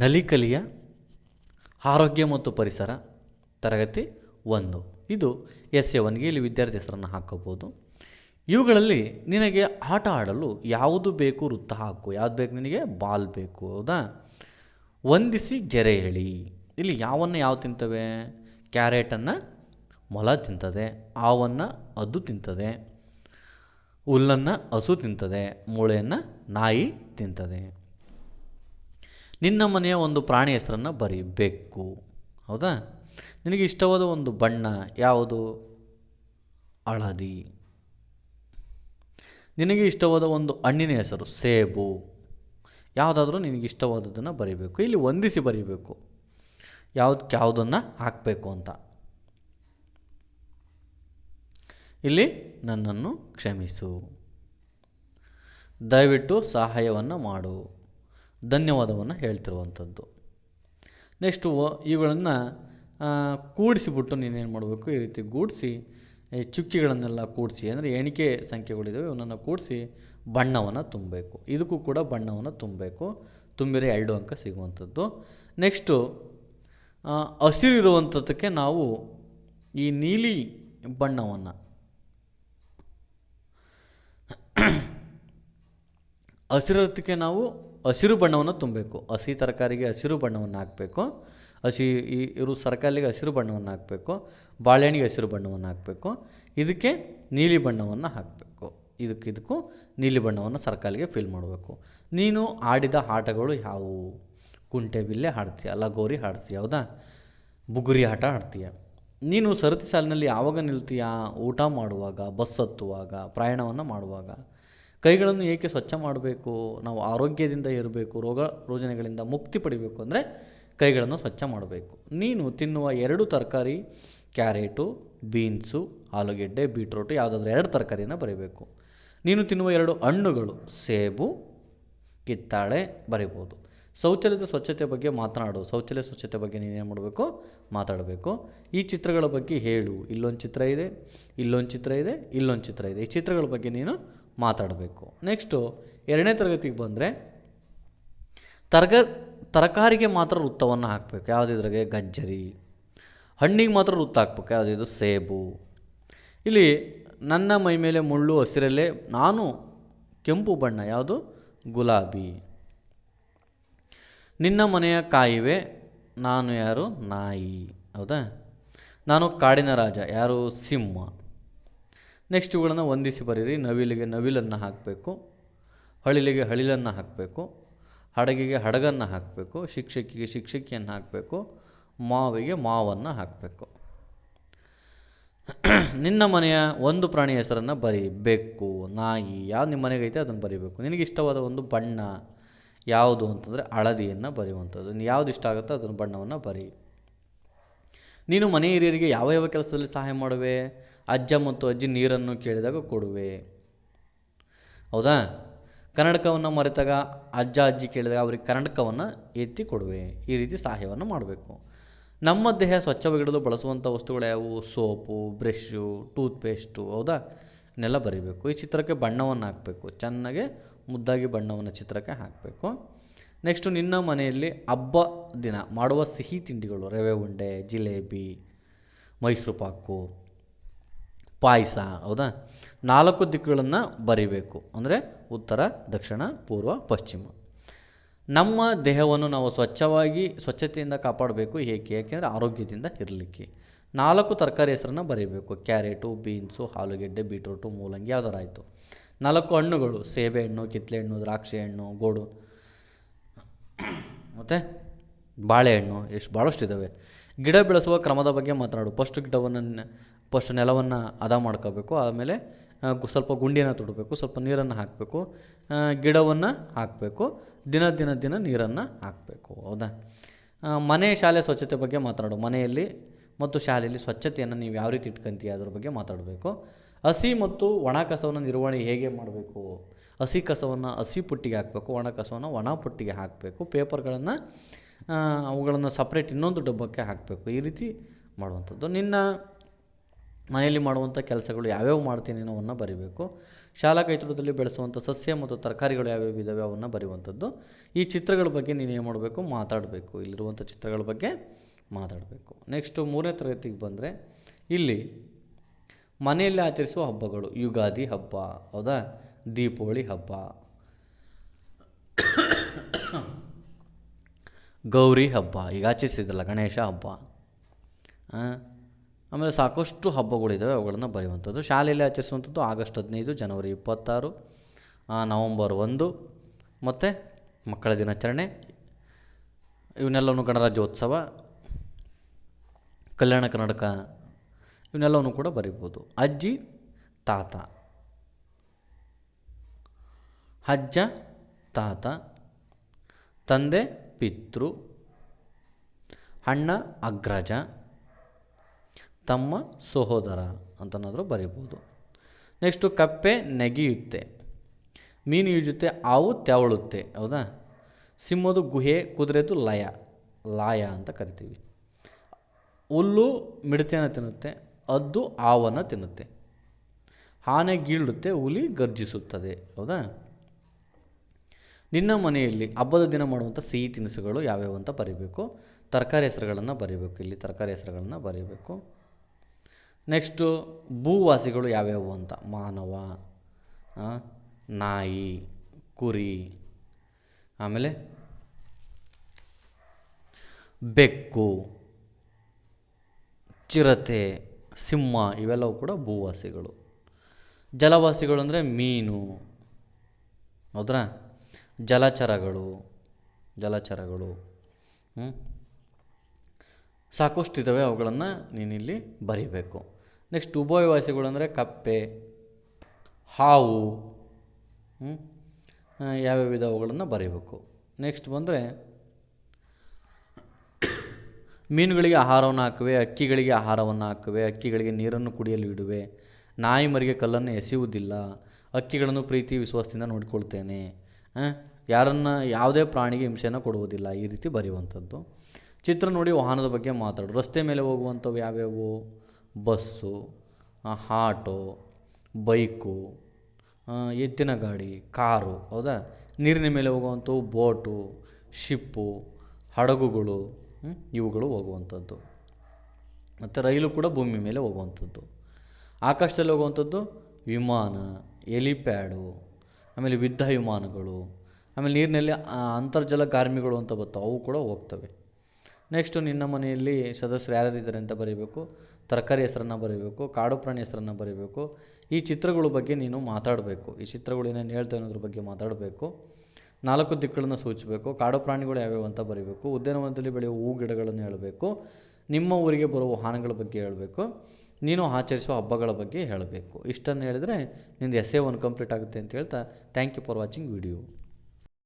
ನಲಿಕಲಿಯ ಆರೋಗ್ಯ ಮತ್ತು ಪರಿಸರ, ತರಗತಿ ಒಂದು. ಇದು ಎಸ್ ಎ ಒನ್ಗೆ ಇಲ್ಲಿ ವಿದ್ಯಾರ್ಥಿ ಹೆಸರನ್ನು ಹಾಕೋಬೋದು ಇವುಗಳಲ್ಲಿ ನಿನಗೆ ಆಟ ಆಡಲು ಯಾವುದು ಬೇಕು ವೃತ್ತ ಹಾಕು. ಯಾವ್ದು ಬೇಕು ನಿನಗೆ? ಬಾಲ್ ಬೇಕು. ಹೌದಾ? ವಂದಿಸಿ ಗೆರೆ ಎಳಿ. ಇಲ್ಲಿ ಯಾವನ್ನು ಯಾವ ತಿಂತವೆ? ಕ್ಯಾರೆಟನ್ನು ಮೊಲ ತಿಂತದೆ ಹಾವನ್ನು ಅದು ತಿಂತದೆ, ಹುಲ್ಲನ್ನು ಹಸು ತಿಂತದೆ, ಮೂಳೆಯನ್ನು ನಾಯಿ ತಿಂತದೆ. ನಿನ್ನ ಮನೆಯ ಒಂದು ಪ್ರಾಣಿ ಹೆಸರನ್ನು ಬರಿ ಬೆಕ್ಕು ಹೌದಾ? ನಿನಗೆ ಇಷ್ಟವಾದ ಒಂದು ಬಣ್ಣ ಯಾವುದು? ಹಳದಿ. ನಿನಗೆ ಇಷ್ಟವಾದ ಒಂದು ಹಣ್ಣಿನ ಹೆಸರು ಸೇಬು. ಯಾವುದಾದ್ರೂ ನಿನಗೆ ಇಷ್ಟವಾದದ್ದನ್ನು ಬರೀಬೇಕು. ಇಲ್ಲಿ ಹೊಂದಿಸಿ ಬರೀಬೇಕು. ಯಾವುದಕ್ಕೆ ಯಾವುದನ್ನು ಹಾಕಬೇಕು ಅಂತ. ಇಲ್ಲಿ ನನ್ನನ್ನು ಕ್ಷಮಿಸು. ದಯವಿಟ್ಟು ಸಹಾಯವನ್ನು ಮಾಡು. ಧನ್ಯವಾದವನ್ನು ಹೇಳ್ತಿರುವಂಥದ್ದು. ನೆಕ್ಸ್ಟು ಇವುಗಳನ್ನು ಕೂಡಿಸಿಬಿಟ್ಟು ನೀನೇನು ಮಾಡಬೇಕು? ಈ ರೀತಿ ಗೂಡಿಸಿ, ಈ ಚುಕ್ಕಿಗಳನ್ನೆಲ್ಲ ಕೂಡಿಸಿ, ಅಂದರೆ ಎಣಿಕೆ ಸಂಖ್ಯೆಗಳಿದ್ದಾವೆ ಇವನನ್ನು ಕೂಡಿಸಿ ಬಣ್ಣವನ್ನು ತುಂಬಬೇಕು. ಇದಕ್ಕೂ ಕೂಡ ಬಣ್ಣವನ್ನು ತುಂಬಬೇಕು. ತುಂಬಿದರೆ ಎರಡು ಅಂಕ ಸಿಗುವಂಥದ್ದು. ನೆಕ್ಸ್ಟು ಹಸಿರಿರುವಂಥದ್ದಕ್ಕೆ ನಾವು ಈ ನೀಲಿ ಬಣ್ಣವನ್ನು ಹಸಿರದಕ್ಕೆ ನಾವು ಹಸಿರು ಬಣ್ಣವನ್ನು ತುಂಬಬೇಕು. ಹಸಿ ತರಕಾರಿಗೆ ಹಸಿರು ಬಣ್ಣವನ್ನು ಹಾಕಬೇಕು. ಹಸಿ ಈ ಇವರು ತರಕಾರಿಗೆ ಹಸಿರು ಬಣ್ಣವನ್ನು ಹಾಕಬೇಕು. ಬಾಳೆಹಣ್ಣಿಗೆ ಹಸಿರು ಬಣ್ಣವನ್ನು ಹಾಕಬೇಕು. ಇದಕ್ಕೆ ನೀಲಿ ಬಣ್ಣವನ್ನು ಹಾಕಬೇಕು. ಇದಕ್ಕೆ ಇದಕ್ಕೂ ನೀಲಿ ಬಣ್ಣವನ್ನು ಸರ್ಕಾಲಿಗೆ ಫಿಲ್ ಮಾಡಬೇಕು. ನೀನು ಆಡಿದ ಆಟಗಳು ಯಾವುವು? ಕುಂಟೆಬಿಲ್ಲೆ ಆಡ್ತೀಯ, ಲಗೋರಿ ಆಡ್ತೀಯ, ಹೌದಾ? ಬುಗುರಿ ಆಟ ಆಡ್ತೀಯ. ನೀನು ಸರತಿ ಸಾಲಿನಲ್ಲಿ ಯಾವಾಗ ನಿಲ್ತೀಯ? ಊಟ ಮಾಡುವಾಗ, ಬಸ್ ಹತ್ತುವಾಗ, ಪ್ರಯಾಣವನ್ನು ಮಾಡುವಾಗ? ಕೈಗಳನ್ನು ಏಕೆ ಸ್ವಚ್ಛ ಮಾಡಬೇಕು? ನಾವು ಆರೋಗ್ಯದಿಂದ ಇರಬೇಕು, ರೋಗ, ರೋಜನೆಗಳಿಂದ ಮುಕ್ತಿ ಪಡಿಬೇಕು ಅಂದರೆ ಕೈಗಳನ್ನು ಸ್ವಚ್ಛ ಮಾಡಬೇಕು. ನೀನು ತಿನ್ನುವ ಎರಡು ತರಕಾರಿ, ಕ್ಯಾರೆಟು, ಬೀನ್ಸು, ಆಲೂಗೆಡ್ಡೆ, ಬೀಟ್ರೋಟು, ಯಾವುದಾದ್ರೂ ಎರಡು ತರಕಾರಿನ ಬರೀಬೇಕು. ನೀನು ತಿನ್ನುವ ಎರಡು ಹಣ್ಣುಗಳು, ಸೇಬು, ಕಿತ್ತಾಳೆ, ಬರಿಬೋದು. ಶೌಚಾಲಯದ ಸ್ವಚ್ಛತೆ ಬಗ್ಗೆ ಮಾತನಾಡು. ಶೌಚಾಲಯ ಸ್ವಚ್ಛತೆ ಬಗ್ಗೆ ನೀನೇನು ಮಾಡಬೇಕು? ಮಾತಾಡಬೇಕು. ಈ ಚಿತ್ರಗಳ ಬಗ್ಗೆ ಹೇಳು. ಇಲ್ಲೊಂದು ಚಿತ್ರ ಇದೆ, ಇಲ್ಲೊಂದು ಚಿತ್ರ ಇದೆ, ಇಲ್ಲೊಂದು ಚಿತ್ರ ಇದೆ. ಈ ಚಿತ್ರಗಳ ಬಗ್ಗೆ ನೀನು ಮಾತಾಡಬೇಕು. ನೆಕ್ಸ್ಟು ಎರಡನೇ ತರಗತಿಗೆ ಬಂದರೆ ತರಗ, ತರಕಾರಿಗೆ ಮಾತ್ರ ವೃತ್ತವನ್ನು ಹಾಕಬೇಕು. ಯಾವುದಿದ್ರಾಗೆ ಗಜ್ಜರಿ. ಹಣ್ಣಿಗೆ ಮಾತ್ರ ವೃತ್ತ ಹಾಕ್ಬೇಕು. ಯಾವುದಿದು ಸೇಬು. ಇಲ್ಲಿ ನನ್ನ ಮೈ ಮೇಲೆ ಮುಳ್ಳು ಹಸಿರಲ್ಲೇ ನಾನು ಕೆಂಪು ಬಣ್ಣ, ಯಾವುದು? ಗುಲಾಬಿ. ನಿನ್ನ ಮನೆಯ ಕಾಯಿವೆ ನಾನು ಯಾರು? ನಾಯಿ. ಹೌದಾ? ನಾನು ಕಾಡಿನ ರಾಜ, ಯಾರು? ಸಿಂಹ. ನೆಕ್ಸ್ಟ್ ಇವುಗಳನ್ನು ಹೊಂದಿಸಿ ಬರೀರಿ. ನವಿಲಿಗೆ ನವಿಲನ್ನು ಹಾಕಬೇಕು. ಹಳಿಲಿಗೆ ಹಳಿಲನ್ನು ಹಾಕಬೇಕು. ಹಡಗಿಗೆ ಹಡಗನ್ನು ಹಾಕಬೇಕು. ಶಿಕ್ಷಕಿಗೆ ಶಿಕ್ಷಕಿಯನ್ನು ಹಾಕಬೇಕು. ಮಾವಿಗೆ ಮಾವನ್ನು ಹಾಕಬೇಕು. ನಿನ್ನ ಮನೆಯ ಒಂದು ಪ್ರಾಣಿ ಹೆಸರನ್ನು ಬರಿ ಬೆಕ್ಕು ನಾಯಿ. ಯಾವ ನಿಮ್ಮ ಮನೆಗೆ ಐತೆ ಅದನ್ನು ಬರಿಬೇಕು. ನಿನಗೆ ಇಷ್ಟವಾದ ಒಂದು ಬಣ್ಣ ಯಾವುದು ಅಂತಂದರೆ ಹಳದಿಯನ್ನು ಬರೆಯುವಂಥದ್ದು. ಯಾವುದು ಯಾವ್ದು ಇಷ್ಟ ಆಗುತ್ತೋ ಅದನ್ನು ಬಣ್ಣವನ್ನು ಬರಿ. ನೀನು ಮನೆ ಹಿರಿಯರಿಗೆ ಯಾವ ಯಾವ ಕೆಲಸದಲ್ಲಿ ಸಹಾಯ ಮಾಡುವೆ? ಅಜ್ಜ ಮತ್ತು ಅಜ್ಜಿ ನೀರನ್ನು ಕೇಳಿದಾಗ ಕೊಡುವೆ. ಹೌದಾ? ಕನ್ನಡಕವನ್ನು ಮರೆತಾಗ ಅಜ್ಜ ಅಜ್ಜಿ ಕೇಳಿದಾಗ ಅವರಿಗೆ ಕನ್ನಡಕವನ್ನು ಎತ್ತಿ ಕೊಡುವೆ. ಈ ರೀತಿ ಸಹಾಯವನ್ನು ಮಾಡಬೇಕು. ನಮ್ಮ ದೇಹ ಸ್ವಚ್ಛವಾಗಿಡಲು ಬಳಸುವಂಥ ವಸ್ತುಗಳು ಯಾವುವು? ಸೋಪು, ಬ್ರಷ್ಷು, ಟೂತ್ಪೇಸ್ಟು, ಹೌದಾ? ಇನ್ನೆಲ್ಲ ಬರಿಬೇಕು. ಈ ಚಿತ್ರಕ್ಕೆ ಬಣ್ಣವನ್ನು ಹಾಕಬೇಕು. ಚೆನ್ನಾಗಿ ಮುದ್ದಾಗಿ ಬಣ್ಣವನ್ನು ಚಿತ್ರಕ್ಕೆ ಹಾಕಬೇಕು. ನೆಕ್ಸ್ಟು ನಿನ್ನ ಮನೆಯಲ್ಲಿ ಹಬ್ಬ ದಿನ, ಮಾಡುವ ಸಿಹಿ ತಿಂಡಿಗಳು, ರವೆ ಉಂಡೆ, ಜಿಲೇಬಿ, ಮೈಸೂರು ಪಾಕು, ಪಾಯಸ, ಹೌದಾ? ನಾಲ್ಕು ದಿಕ್ಕುಗಳನ್ನು ಬರಿಬೇಕು. ಅಂದರೆ ಉತ್ತರ, ದಕ್ಷಿಣ, ಪೂರ್ವ, ಪಶ್ಚಿಮ. ನಮ್ಮ ದೇಹವನ್ನು ನಾವು ಸ್ವಚ್ಛವಾಗಿ, ಸ್ವಚ್ಛತೆಯಿಂದ ಕಾಪಾಡಬೇಕು. ಏಕೆ? ಯಾಕೆಂದರೆ ಆರೋಗ್ಯದಿಂದ ಇರಲಿಕ್ಕೆ. ನಾಲ್ಕು ತರಕಾರಿ ಹೆಸರನ್ನು ಬರೀಬೇಕು. ಕ್ಯಾರೆಟು, ಬೀನ್ಸು, ಆಲೂಗೆಡ್ಡೆ, ಬೀಟ್ರೂಟು, ಮೂಲಂಗಿ, ಯಾವ್ದಾರು ಆಯಿತು. ನಾಲ್ಕು ಹಣ್ಣುಗಳು, ಸೇಬೆ ಹಣ್ಣು ಕಿತ್ತಳೆ ಹಣ್ಣು, ದ್ರಾಕ್ಷಿ ಹಣ್ಣು, ಗೋಡು. ಮತ್ತು ಬಾಳೆಹಣ್ಣು, ಎಷ್ಟು ಭಾಳಷ್ಟು ಇದ್ದಾವೆ ಗಿಡ ಬೆಳೆಸುವ ಕ್ರಮದ ಬಗ್ಗೆ ಮಾತನಾಡು. ಫಸ್ಟ್ ಗಿಡವನ್ನು ಫಸ್ಟ್ ನೆಲವನ್ನು ಹದ ಮಾಡ್ಕೋಬೇಕು. ಆಮೇಲೆ ಸ್ವಲ್ಪ ಗುಂಡಿಯನ್ನು ತೊಡಬೇಕು, ಸ್ವಲ್ಪ ನೀರನ್ನು ಹಾಕಬೇಕು. ಗಿಡವನ್ನು ಹಾಕಬೇಕು. ದಿನ ದಿನ ದಿನ ನೀರನ್ನು ಹಾಕಬೇಕು. ಹೌದಾ? ಮನೆ ಶಾಲೆ ಸ್ವಚ್ಛತೆ ಬಗ್ಗೆ ಮಾತನಾಡು. ಮನೆಯಲ್ಲಿ ಮತ್ತು ಶಾಲೆಯಲ್ಲಿ ಸ್ವಚ್ಛತೆಯನ್ನು ನೀವು ಯಾವ ರೀತಿ ಇಟ್ಕೊಂತೀಯ ಅದ್ರ ಬಗ್ಗೆ ಮಾತಾಡಬೇಕು. ಹಸಿ ಮತ್ತು ಒಣ ಕಸವನ್ನು ನಿರ್ವಹಣೆ ಹೇಗೆ ಮಾಡಬೇಕು? ಹಸಿ ಕಸವನ್ನು ಹಸಿ ಪುಟ್ಟಿಗೆ ಹಾಕಬೇಕು, ಒಣ ಕಸವನ್ನು ಒಣ ಪುಟ್ಟಿಗೆ ಹಾಕಬೇಕು, ಪೇಪರ್ಗಳನ್ನು ಅವುಗಳನ್ನು ಸಪ್ರೇಟ್ ಇನ್ನೊಂದು ಡಬ್ಬಕ್ಕೆ ಹಾಕಬೇಕು. ಈ ರೀತಿ ಮಾಡುವಂಥದ್ದು. ನಿನ್ನ ಮನೆಯಲ್ಲಿ ಮಾಡುವಂಥ ಕೆಲಸಗಳು ಯಾವ್ಯಾವ ಮಾಡ್ತೀನಿ ಅನ್ನೋವನ್ನು ಬರಿಬೇಕು. ಶಾಲಾ ಕೈತೋಟದಲ್ಲಿ ಬೆಳೆಸುವಂಥ ಸಸ್ಯ ಮತ್ತು ತರಕಾರಿಗಳು ಯಾವ್ಯಾವ ಇದಾವೆ ಅವನ್ನು ಬರೆಯುವಂಥದ್ದು. ಈ ಚಿತ್ರಗಳ ಬಗ್ಗೆ ನೀನು ಏನು ಮಾಡಬೇಕು? ಮಾತಾಡಬೇಕು. ಇಲ್ಲಿರುವಂಥ ಚಿತ್ರಗಳ ಬಗ್ಗೆ ಮಾತಾಡಬೇಕು. ನೆಕ್ಸ್ಟು ಮೂರನೇ ತರಗತಿಗೆ ಬಂದರೆ ಇಲ್ಲಿ ಮನೆಯಲ್ಲಿ ಆಚರಿಸುವ ಹಬ್ಬಗಳು. ಯುಗಾದಿ ಹಬ್ಬ, ಹೌದಾ? ದೀಪಾವಳಿ ಹಬ್ಬ. ಗೌರಿ ಹಬ್ಬ, ಈಗ ಆಚರಿಸಿದ್ದಲ್ಲ ಗಣೇಶ ಹಬ್ಬ. ಆಮೇಲೆ ಸಾಕಷ್ಟು ಹಬ್ಬಗಳಿದ್ದಾವೆ ಅವುಗಳನ್ನು ಬರೆಯುವಂಥದ್ದು. ಶಾಲೆಯಲ್ಲಿ ಆಚರಿಸುವಂಥದ್ದು ಆಗಸ್ಟ್ ಹದಿನೈದು, ಜನವರಿ ಇಪ್ಪತ್ತಾರು ನವಂಬರ್ ಒಂದು, ಮತ್ತು ಮಕ್ಕಳ ದಿನಾಚರಣೆ ಇವನ್ನೆಲ್ಲವೂ ಗಣರಾಜ್ಯೋತ್ಸವ ಕಲ್ಯಾಣ ಕರ್ನಾಟಕ ಇವನ್ನೆಲ್ಲವನ್ನು ಕೂಡ ಬರಿಬೋದು. ಅಜ್ಜಿ, ತಾತ. ಅಜ್ಜ, ತಾತ. ತಂದೆ, ಪಿತೃ. ಅಣ್ಣ, ಅಗ್ರಜ. ತಮ್ಮ, ಸಹೋದರ ಅಂತನಾದರೂ ಬರಿಬೋದು. ನೆಕ್ಸ್ಟು ಕಪ್ಪೆ, ನೆಗೆಯುತ್ತೆ. ಮೀನು ಈಜುತ್ತೆ ಹಾವು ತೆವಳುತ್ತೆ, ಹೌದಾ? ಸಿಂಹದು ಗುಹೆ, ಕುದುರೆದು ಲಯ. ಲಾಯ ಅಂತ ಕರಿತೀವಿ. ಹುಲ್ಲು ಮಿಡತೆಯನ್ನು ತಿನ್ನುತ್ತೆ ಹದ್ದು ಹಾವನ್ನು ತಿನ್ನುತ್ತೆ. ಆನೆ ಗೀಳುತ್ತೆ, ಹುಲಿ ಗರ್ಜಿಸುತ್ತದೆ, ಹೌದಾ? ನಿನ್ನ ಮನೆಯಲ್ಲಿ ಹಬ್ಬದ ದಿನ ಮಾಡುವಂಥ ಸಿಹಿ ತಿನಿಸುಗಳು ಯಾವ್ಯಾವು ಅಂತ ಬರೀಬೇಕು. ತರಕಾರಿ ಹೆಸರುಗಳನ್ನು ಬರೀಬೇಕು, ಇಲ್ಲಿ ತರಕಾರಿ ಹೆಸರುಗಳನ್ನು ಬರೀಬೇಕು. ನೆಕ್ಸ್ಟು ಭೂವಾಸಿಗಳು ಯಾವ್ಯಾವು ಅಂತ? ಮಾನವ ನಾಯಿ, ಕುರಿ, ಆಮೇಲೆ ಬೆಕ್ಕು. ಚಿರತೆ, ಸಿಂಹ ಇವೆಲ್ಲವೂ ಕೂಡ ಭೂವಾಸಿಗಳು. ಜಲವಾಸಿಗಳು ಅಂದರೆ ಮೀನು. ಹೌದ್ರಾ? ಜಲಚರಗಳು ಜಲಚರಗಳು. ಸಾಕಷ್ಟು ಇದ್ದಾವೆ ಅವುಗಳನ್ನು ನೀನಿಲ್ಲಿ ಬರೀಬೇಕು. ನೆಕ್ಸ್ಟ್ ಉಭಯವಾಸಿಗಳು ಅಂದರೆ ಕಪ್ಪೆ, ಹಾವು. ಯಾವ್ಯಾವ ಅವುಗಳನ್ನು ಬರೀಬೇಕು? ನೆಕ್ಸ್ಟ್ ಬಂದರೆ ಮೀನುಗಳಿಗೆ ಆಹಾರವನ್ನು ಹಾಕುವೆ, ಅಕ್ಕಿಗಳಿಗೆ ಆಹಾರವನ್ನು ಹಾಕುವೆ, ಅಕ್ಕಿಗಳಿಗೆ ನೀರನ್ನು ಕುಡಿಯಲು ಇಡುವೆ. ನಾಯಿ ಮರಿಗೆ ಕಲ್ಲನ್ನು ಎಸೆಯುವುದಿಲ್ಲ. ಅಕ್ಕಿಗಳನ್ನು ಪ್ರೀತಿ, ವಿಶ್ವಾಸದಿಂದ ನೋಡಿಕೊಳ್ತೇನೆ ಯಾರನ್ನ, ಯಾವುದೇ ಪ್ರಾಣಿಗೆ ಹಿಂಸೆಯನ್ನು ಕೊಡುವುದಿಲ್ಲ. ಈ ರೀತಿ ಬರೆಯುವಂಥದ್ದು. ಚಿತ್ರ ನೋಡಿ ವಾಹನದ ಬಗ್ಗೆ ಮಾತಾಡು. ರಸ್ತೆ ಮೇಲೆ ಹೋಗುವಂಥವು ಯಾವ್ಯಾವು? ಬಸ್ಸು ಆಟೋ, ಬೈಕು ಎತ್ತಿನ ಗಾಡಿ, ಕಾರು, ಹೌದಾ? ನೀರಿನ ಮೇಲೆ ಹೋಗುವಂಥವು ಬೋಟು, ಶಿಪ್ಪು, ಹಡಗುಗಳು? ಇವುಗಳು ಹೋಗುವಂಥದ್ದು. ಮತ್ತು ರೈಲು ಕೂಡ ಭೂಮಿ ಮೇಲೆ ಹೋಗುವಂಥದ್ದು. ಆಕಾಶದಲ್ಲಿ ಹೋಗುವಂಥದ್ದು ವಿಮಾನ ಎಲಿಪ್ಯಾಡು ಆಮೇಲೆ ಯುದ್ಧ ವಿಮಾನಗಳು, ಆಮೇಲೆ ನೀರಿನಲ್ಲಿ ಅಂತರ್ಜಲ ಕಾರ್ಮಿಗಳು ಅಂತ ಬರ್ತವೆ ಅವು ಕೂಡ ಹೋಗ್ತವೆ. ನೆಕ್ಸ್ಟು ನಿನ್ನ ಮನೆಯಲ್ಲಿ ಸದಸ್ಯರು ಯಾರ್ಯಾರಿದ್ದಾರೆ ಅಂತ ಬರೀಬೇಕು? ತರಕಾರಿ ಹೆಸರನ್ನು ಬರೀಬೇಕು, ಕಾಡು ಪ್ರಾಣಿ ಹೆಸರನ್ನು ಬರೀಬೇಕು. ಈ ಚಿತ್ರಗಳ ಬಗ್ಗೆ ನೀನು ಮಾತಾಡಬೇಕು. ಈ ಚಿತ್ರಗಳು ಏನೇನು ಹೇಳ್ತೇವೆ ಅನ್ನೋದ್ರ ಬಗ್ಗೆ ಮಾತಾಡಬೇಕು. ನಾಲ್ಕು ದಿಕ್ಕುಗಳನ್ನು ಸೂಚಿಸಬೇಕು. ಕಾಡು ಪ್ರಾಣಿಗಳು ಯಾವ್ಯಾವು ಅಂತ ಬರೀಬೇಕು. ಉದ್ಯಾನವನದಲ್ಲಿ ಬೆಳೆಯುವ ಹೂ ಗಿಡಗಳನ್ನು ಹೇಳಬೇಕು. ನಿಮ್ಮ ಊರಿಗೆ ಬರುವ ವಾಹನಗಳ ಬಗ್ಗೆ ಹೇಳಬೇಕು. ನೀನು ಆಚರಿಸುವ ಹಬ್ಬಗಳ ಬಗ್ಗೆ ಹೇಳಬೇಕು. ಇಷ್ಟನ್ನು ಹೇಳಿದರೆ ನಿಂದು ಎಸ್ ಎ ಒನ್ ಕಂಪ್ಲೀಟ್ ಆಗುತ್ತೆ ಅಂತ ಹೇಳ್ತಾ thank you for watching video